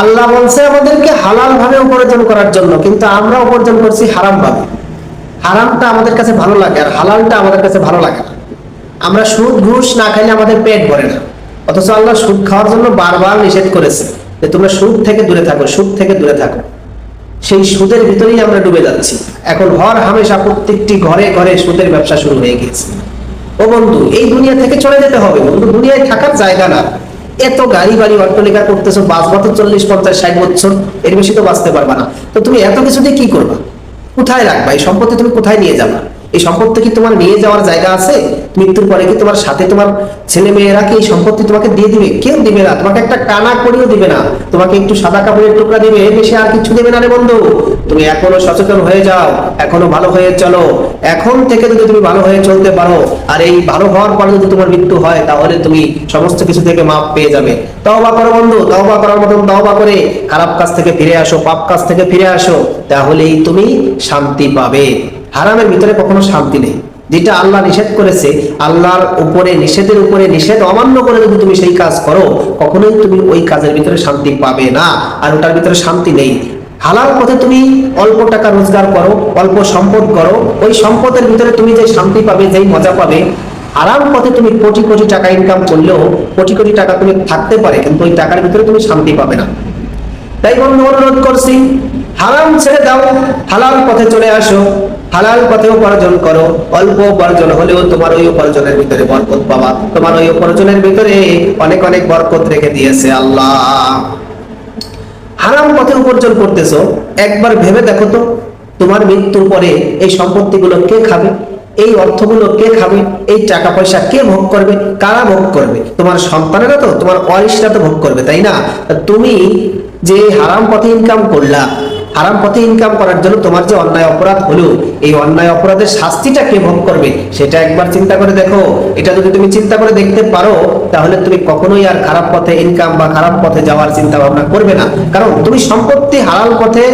আল্লাহ বলছে আমাদেরকে হালাল ভাবে উপার্জন করার জন্য, কিন্তু আমরা উপার্জন করছি হারাম ভাবে হারামটা আমাদের কাছে ভালো লাগে আর হালালটা আমাদের কাছে ভালো লাগে না। আমরা সুদ ঘুষ না খাইলে আমাদের পেট ভরে না। অথচ আল্লাহ সুদ খাওয়ার জন্য বারবার নিষেধ করেছে যে তোমরা সুদ থেকে দূরে থাকো, সুদ থেকে দূরে থাকো। সেই সুদের ভিতরেই আমরা ডুবে যাচ্ছি। এখন হর হামেশা প্রত্যেকটি ঘরে ঘরে সুদের ব্যবসা শুরু হয়ে গেছে ও বন্ধু, এই দুনিয়া থেকে চলে যেতে হবে বন্ধু, দুনিয়ায় থাকার জায়গা না। এত গাড়ি বাড়ি অট্টলিকা করতেছো, বাস তো চল্লিশ, পঞ্চাশ, ষাট বছর, এর বেশি তো বাঁচতে পারবা না। তো তুমি এত কিছু দিয়ে কি করবা? কোথায় রাখবা? এই সম্পত্তি তুমি কোথায় নিয়ে যাবা? এই সম্পত্তি কি তোমার নিয়ে যাওয়ার জায়গা আছে? মৃত্যুর পরে কি তোমার সাথে তোমার ছেলে মেয়েরা কি সম্পত্তি তোমাকে দিয়ে দিবে? কেউ দিবে না। তোমাকে একটা কানা করিও দিবে না। তোমাকে একটু সাদা কাপড়ের টুকরা দিবে। বেশি আর কিছু দেবে না রে বন্ধু। তুমি এখনও সচেতন হয়ে যাও। এখনও ভালো হয়ে চলো। এখন থেকে যদি তুমি ভালো হয়ে চলতে পারো, আর এই ভালো হওয়ার পরে যদি তোমার মৃত্যু হয়, তাহলে তুমি সমস্ত কিছু থেকে মাপ পেয়ে যাবে। তওবা করো বন্ধু, তওবা করার মতন তওবা করে খারাপ কাজ থেকে ফিরে আসো, পাপ কাজ থেকে ফিরে আসো। তাহলেই তুমি শান্তি পাবে। হারামের ভিতরে কখনো শান্তি নেই। যেটা আল্লাহ নিষেধ করেছে, আল্লাহর উপরে, নিষেধের উপরে নিষেধ অমান্য করে যদি তুমি সেই কাজ করো, কখনোই তুমি ওই কাজের ভিতরে শান্তি পাবে না আর ওটার ভিতরে শান্তি নেই। হালাল পথে তুমি অল্প টাকা রোজগার করো, অল্প সম্পদ করো, ওই সম্পদের ভিতরে তুমি যে শান্তি পাবে, যেই মজা পাবে আরাম পথে তুমি কোটি কোটি টাকা ইনকাম করলেও কোটি কোটি টাকা তুমি থাকতে পারে, কিন্তু ওই টাকার ভিতরে তুমি শান্তি পাবে না। তাই বন্ধু অনুরোধ করছি, হারাম ছেড়ে দাও, হালাল পথে চলে আসো। হালাল পথে উপার্জন করো, অল্প উপার্জন হলেও তোমার ওই উপার্জনের ভিতরে বরকত পাবা। তোমার ওই উপার্জনের ভিতরে অনেক অনেক বরকত রেখে দিয়েছে আল্লাহ। হারাম পথে উপার্জন করতেছো, একবার ভেবে দেখো তো, তোমার মৃত্যুর পরে এই সম্পত্তিগুলো কে খাবে? এই অর্থগুলো কে খাবে? এই টাকা পয়সা কে ভোগ করবে? কারা ভোগ করবে? তোমার সন্তানেরা তো, তোমার ওয়ারিশরা তো ভোগ করবে, তাই না? তুমি যে হারাম পথে ইনকাম করলা হারাম পথে ইনকাম করার জন্য তোমার যে অন্যায় অপরাধ হলো, এই অন্যায় অপরাধের শাস্তিটা কে ভোগ করবে? সেটা একবার চিন্তা করে দেখো। এটা যদি তুমি চিন্তা করে দেখতে পারো, তাহলে তুমি কখনোই আর খারাপ পথে ইনকাম বা খারাপ পথে যাওয়ার চিন্তা ভাবনা করবে না। কারণ তুমি সম্পত্তি হালাল পথে,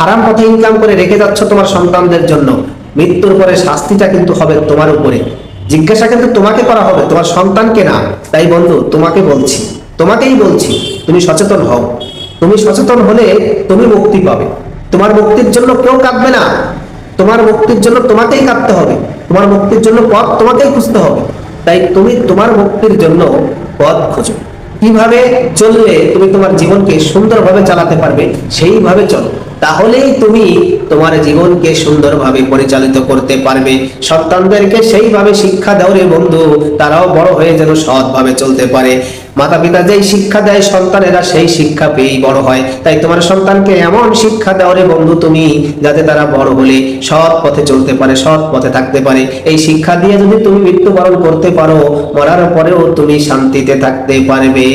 হারাম পথে ইনকাম করে রেখে যাচ্ছ তোমার সন্তানদের জন্য। মৃত্যুর পরে শাস্তিটা কিন্তু হবে তোমার উপরে। জিজ্ঞাসা কিন্তু তোমাকে করা হবে, তোমার সন্তানকে না। তাই বন্ধু, তোমাকে বলছি, তোমাকেই বলছি, তুমি সচেতন হও। তুমি সচেতন হলে তুমি মুক্তি পাবে। তোমার মুক্তির জন্য কেউ কাঁদবে না। তোমার মুক্তির জন্য তোমাকেই কাঁদতে হবে। তোমার মুক্তির জন্য পথ তোমাকেই খুঁজতে হবে। তাই তুমি তোমার মুক্তির জন্য পথ খোঁজো। কীভাবে চললে তুমি তোমার জীবনকে সুন্দরভাবে চালাতে পারবে, সেইভাবে চলো। তাহলেই তুমি তোমার জীবনকে সুন্দরভাবে পরিচালিত করতে পারবে। সন্তানদেরকে সেইভাবে শিক্ষা দাও রে বন্ধু। তারাও বড় হয়ে যেন সৎভাবে চলতে পারে। মাতা পিতা যেই শিক্ষা দেয়, সন্তানেরা সেই শিক্ষা পেয়েই বড় হয়। তাই তোমার সন্তানকে এমন শিক্ষা দাও রে বন্ধু তুমি, যাতে তারা বড় হলে সৎ পথে চলতে পারে, সৎ পথে থাকতে পারে। এই শিক্ষা দিয়ে যদি তুমি মৃত্যুবরণ করতে পারো, মরার পরেও তুমি শান্তিতে থাকতে পারবে।